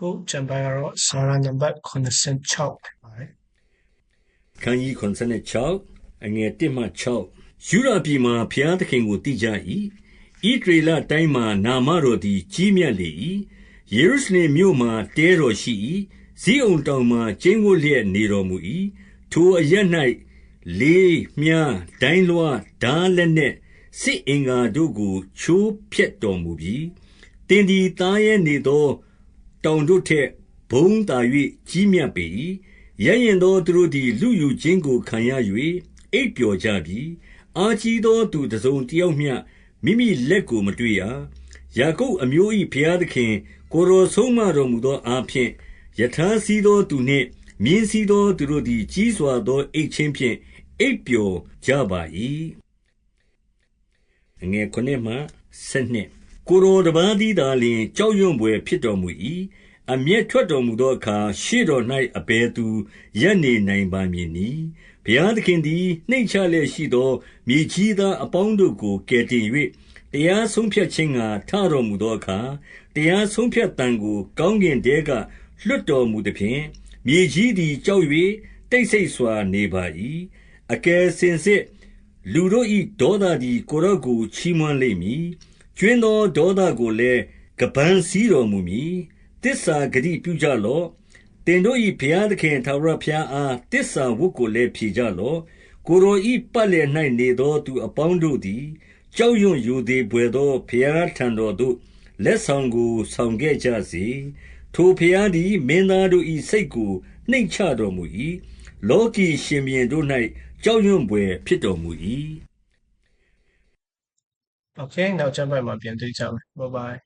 ခုကျန်ပိုင်းကတော့စာရနံပါတ်86ဖြစ်ပါတယ်ခန်းကြီး86အငယ်1မှ6ယူရပြည်မှာဘုရားသခင်ကိုတည်ကြ၏ဣဒရေလတိုင်းမှာနာမတော်သည်ကြီးမြတ်လေ၏ယေရုရှလင်မြို့မှာတဲတော်ရှိ၏ဇိအုန်တောင်မှာကျင်းဝတ်လျက်နေတော်မူ၏ထိုအရ၌လေးမြားဒိုင်းလွှားဓာလက်နှင့်စစ်အင်္ဂါတို့ကိုချိုးဖျက်တော်မူပြီးတင်ဒီသားရဲနေသော တောင်တို့ထက် ဘုံသာ၍ကြီးမြတ်ပေ၏ရရင်သောသူတို့သည်လူယူခြင်းကို ခံရ၍အိပ်ပျော်ကြပြီ အာကြီးသော သူတစ်စုံတစ်ယောက်မျှ မိမိလက်ကို မတွေ့ရ ယာကုပ်အမျိုး၏ဘုရားသခင် ကိုယ်တော်ဆုံးမတော်မူသောအားဖြင့်ယထာစီသောသူနှင့် မြင်းစီသော သူတို့သည် ကြီးစွာသော အိတ်ချင်းဖြင့် အိပ်ပျော်ကြပါ၏အငယ်9မှ12 ကိုယ်တော်တပါးသည်သာလျှင် ကြောက်ရွံ့ဘွယ်ဖြစ်တော်မူ၏အမျက်ထွက်တော်မူသောအခါ ရှေ့တော်၌အဘယ်သူရပ်နေနိုင်ပါမည်နည်း ဘုရားသခင်သည် နှိမ့်ချလျက်ရှိသော မြေကြီးသားအပေါင်းတို့ကို ကယ်တင်၍တရားဆုံးဖြတ်ခြင်းငှာထတော်မူသောအခါ တရားဆုံးဖြတ်တန်ကို ကောင်းကင်တဲက လွတ်တော်မူသည်ဖြင့် မြေကြီးသည် ကြောက်၍တိတ်ဆိတ်စွာနေပါ၏အကယ်စင်စစ် လူတို့၏ဒေါသသည် ကိုရော့ကို ချီးမွမ်းလိမ့်မည် ကျွင်းသောဒေါသကိုလည်းကပန်းစည်းတော်မူမည်တစ္ဆာဂတိပြုကြလော့။တင်တို့၏ဘုရားသခင် ထာဝရဘုရားအားတစ္ဆာဝတ်ကိုလည်း ဖြေကြလော့။ကိုယ်တော်၏ပတ်လည်၌နေသော သူအပေါင်းတို့သည် ကြောက်ရွံ့ရိုသေဘွယ်သော ဘုရားထံတော်သို့ လက်ဆောင်ကို ဆောင်ခဲ့ကြစေ။ထိုဘုရားသည် မင်းသားတို့၏စိတ်ကို နှိမ့်ချတော်မူ၏။လောကီရှင်ဘုရင်တို့၌ကြောက်ရွံ့ဘွယ် ဖြစ်တော်မူ၏။ Okay နောက်ကျန်ပိုင်းမှာပြန်တွေ့ကြမယ် bye bye